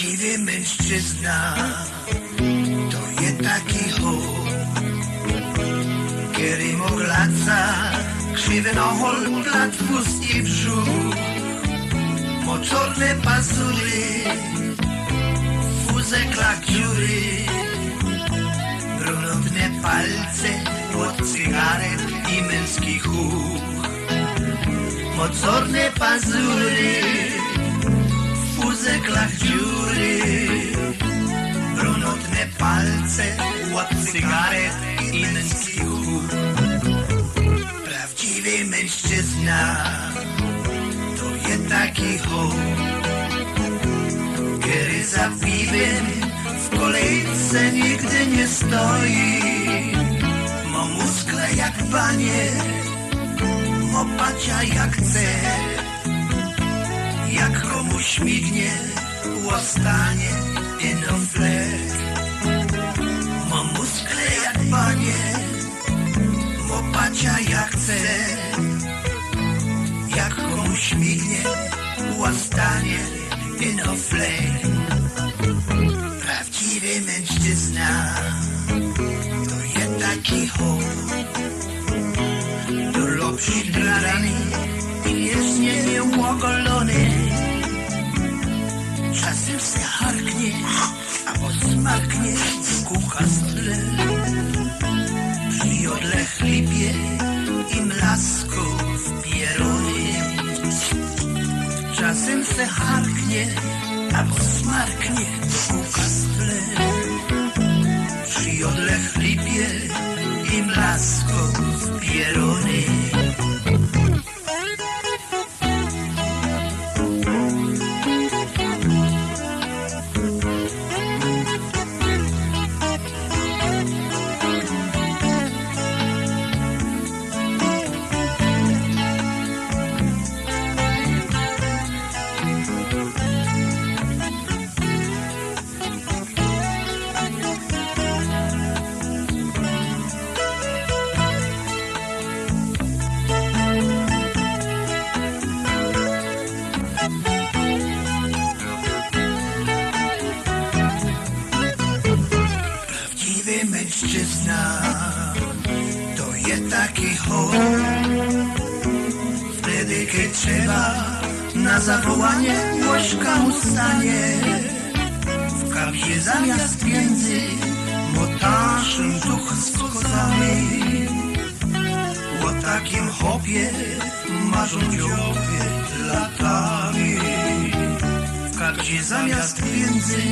Prawdziwy mężczyzna to je taki chłop, kiedy moglaca krzywy nohol, platwus i brzuch, moczorne pazury, wózek lak dziury, palce od cygaret i męskich uch, moczorne pazury, wózek lak dziury, brunatne palce od cygaret i męskich. Prawdziwy mężczyzna to je taki hołd, kiedy za piwem w kolejce nigdy nie stoi. Ma muskle jak banie, ma pacia jak chce. Jak komuś mignie, łostanie i no flet. Ma muskle jak banie, ma pacia jak chce. Jak komuś mignie, łostanie i no flet. Prawdziwy mężczyzna to je taki hołd. Do lopsi drani i jest nieogolony. Czasem se harknie, albo smaknie w kuchastle. Przy jodle chlipie i mlasko w pieronie. Czasem se harknie, albo smarknie w kuchastle. Przy jodle chlipie i mlasko w pieronie. To je taki. Wtedy, kiedy trzeba na zawołanie łośka ustanie. W kapie zamiast pieniędzy motaszem duch z kozami. O takim hopie marzą dzioby latami. W kapcie zamiast pieniędzy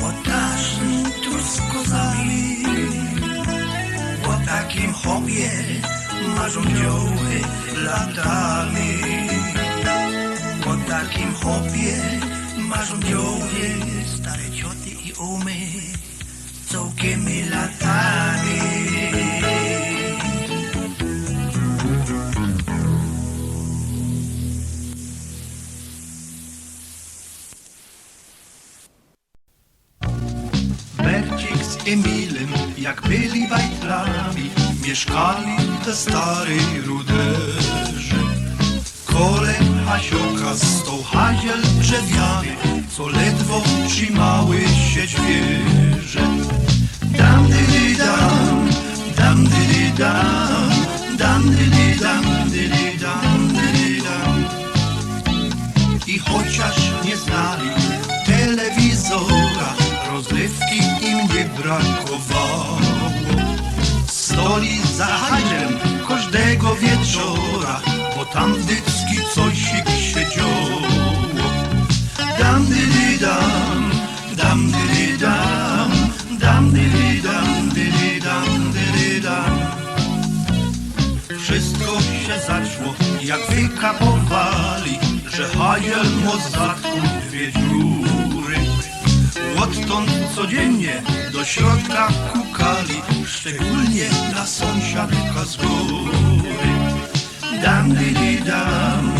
motaszem duch hopie marzą dzioły latami. O takim hopie marzą dzioły stare cioty i umy całkimi latami. Bercik z Emilem, jak byli bajtlami, mieszkali te starej ruderze. Kolem Hasioka stał haziel drzewiany, co ledwo trzymały się świeże. Dam dydy dam, dam dydy dam, dam dydy dam, dydy dam, dydy dam. I chociaż nie znali telewizora, rozrywki im nie brakowało. Stoli za hajrem każdego wieczora, bo tam wdycki cosik się działo. Dam dydy dam, dam dydy dam, dam dydy dam, dydy dam, dydy dam. Wszystko się zaczło, jak wykapowali, że mo zatkł dwie dziury. Odtąd codziennie do środka kukali, szczególnie na sąsiadka z góry. Dam dydy dam,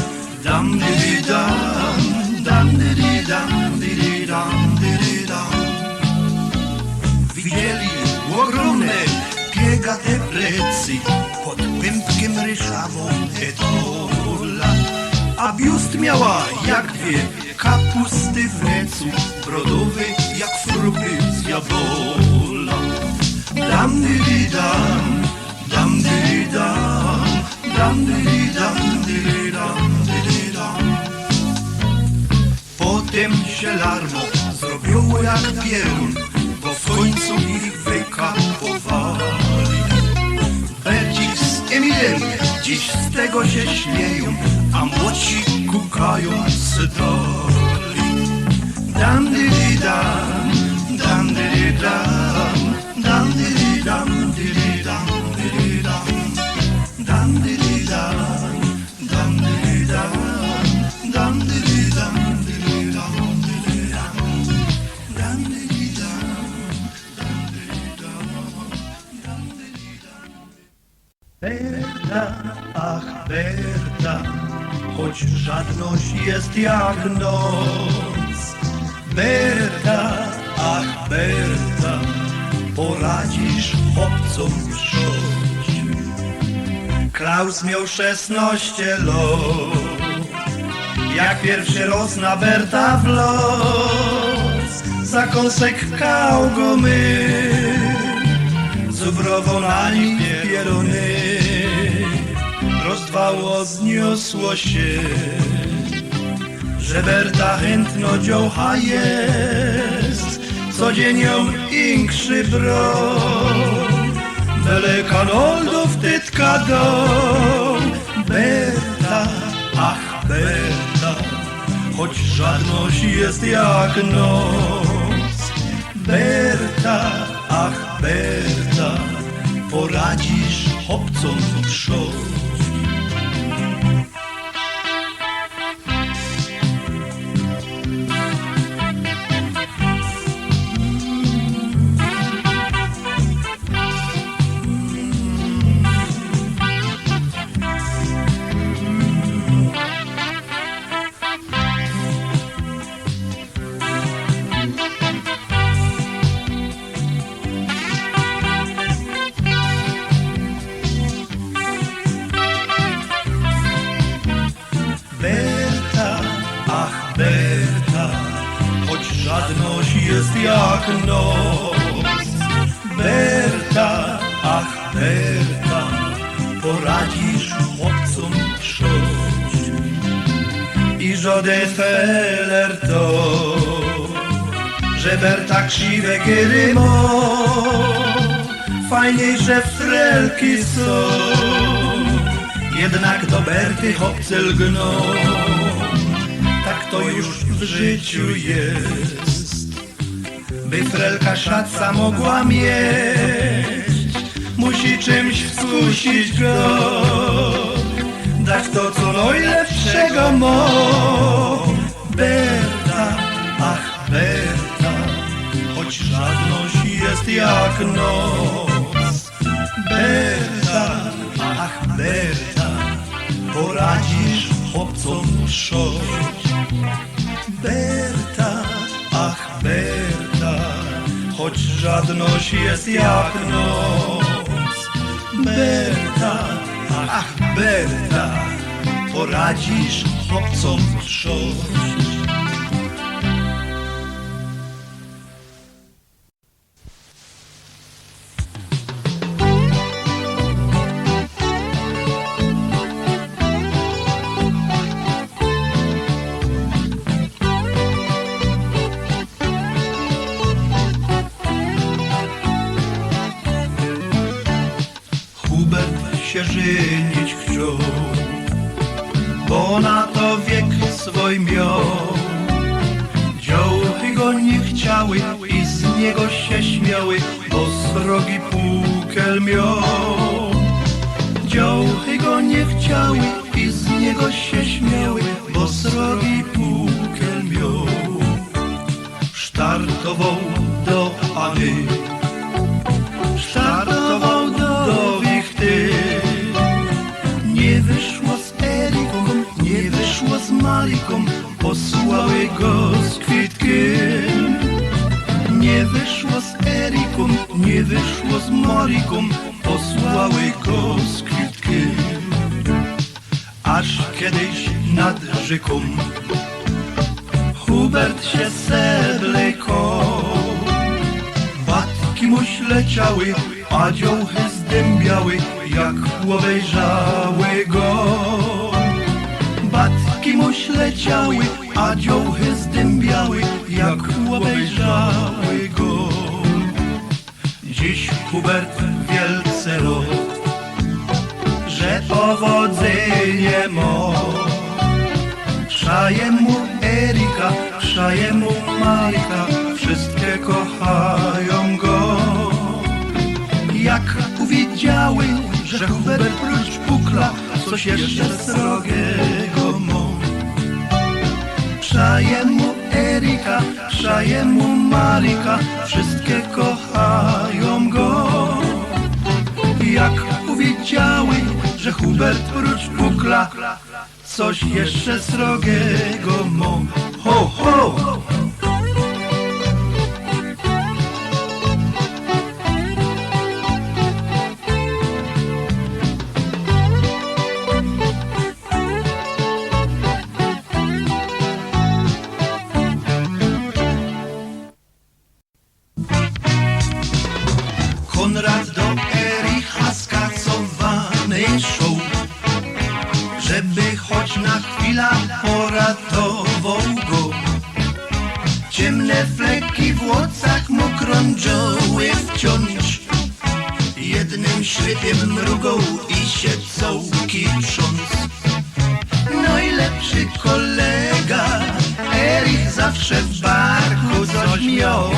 dam dydy dam, dam dydy dam, dydy dam, dydy dam. Widzieli ogromne biegate plecy pod pępkiem ryszawą etola. a biust miała jak dwie kapusty w recu, brodowy jak frupy z jabola. Dam dyli dam, dam dyli dam, dam dyli dam, dyli dam, dyli dam. Potem się larmo zrobiło jak pierun, bo w końcu ich wykapowali. Bercik z Emilem dziś z tego się śmieją, a młodsi kukają z dali. Dam dyli dam, dam dyli dam, dam dyli dam, dyli dam, dyli dam. Dam dyli dam, dam dyli dam, dam dyli dam, dyli dam, dyli dam. Dam dyli dam, dam dyli dam, dam dyli dam. Berta, ach Berta, choć żadność jest jak noc. Berta, ach Berta, poradzisz chłopcom wrząć. Klaus miał szesnaście lat, jak pierwszy roz na Berta w los, za kąsek kał go my zubrową na rozdwało zniosło się że Berta chętno dziołcha jest. Codzienną inkszy brod byle kanoldów tytka dom. Berta, ach Berta choć żadność jest jak noc Berta, ach Berta, poradzisz chłopcom trząść. Berta, żadność jest jak noc. Berta, ach Berta, poradzisz chłopcom trząść. I żaden feller to, że Berta krzywe gyrymo, fajniejsze frelki są. Jednak do Berty chłopcy lgną Tak to już w życiu jest By frelka szaca mogła mieć Musi czymś skusić go. Dać to co najlepszego mo. Berta, ach Berta Choć żadność jest jak noc Berta, ach Berta, poradzisz chłopcom trząść. Berta, żadność jest jak noc. Berta, ach Berta, poradzisz chłopcom trząść. Żenić chciał, bo na to wiek swój miał. Dziołchy go nie chciały i z niego się śmiały, bo srogi pukel miał. Dziołchy go nie chciały i z niego się śmiały, bo srogi pukel miał. Startował do Any, Maliką, posłały go z kwitkiem. Nie wyszło z Eriką, nie wyszło z Mariką, posłały go z kwitkiem. Aż kiedyś nad rzeką. Hubert się seblejką, batki muś leciały, a dziołchy zdębiały, jak obejrzały go. Leciały, a dziołchy zdębiały, jak obejrzały go. Dziś Hubert wielce rok, że powodzenie mo. Szaje mu Erika, szaje mu wszystkie kochają go. Jak uwiedziały, że Hubert prócz pukla, coś jeszcze srogiego mo. Szaje mu Erika, szaje mu Marika, wszystkie kochają go. Jak uwiedziały, że Hubert prócz pukla, coś jeszcze srogiego mo. Ho, ho! Fleki w łocach mu krążyły wciąż, jednym szybiem mrugą i się cołki trząs. Najlepszy kolega, Erich zawsze w barku coś miał.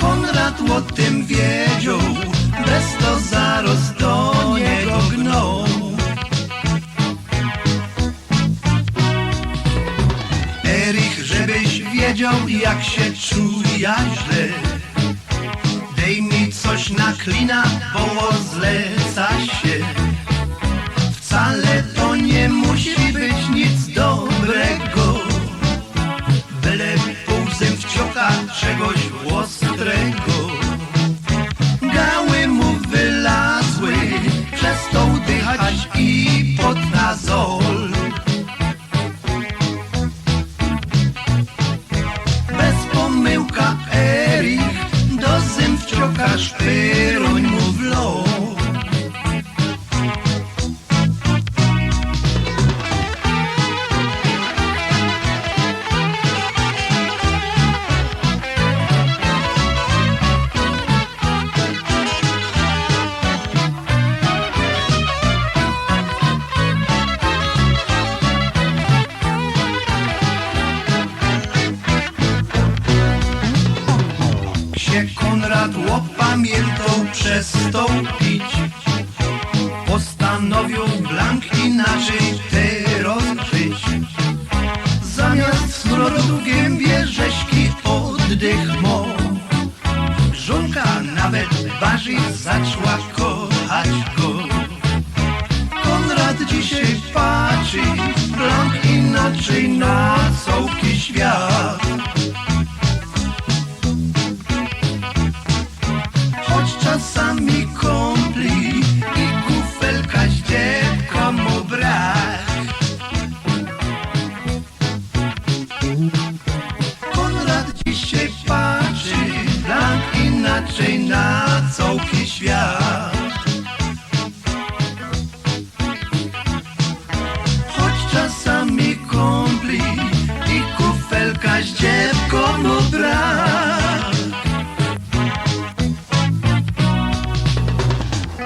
Konrad o tym wiedział, bez to zaraz do niego gnął. Wiedział, jak się czuja źle. Dej mi coś na klina, bo zleca się. Wcale to nie musi Zamiast smrodu w gębie rzeźki oddech mo. Żonka nawet bardziej zaczęła kochać go. Konrad dzisiaj patrzy, blank inaczej na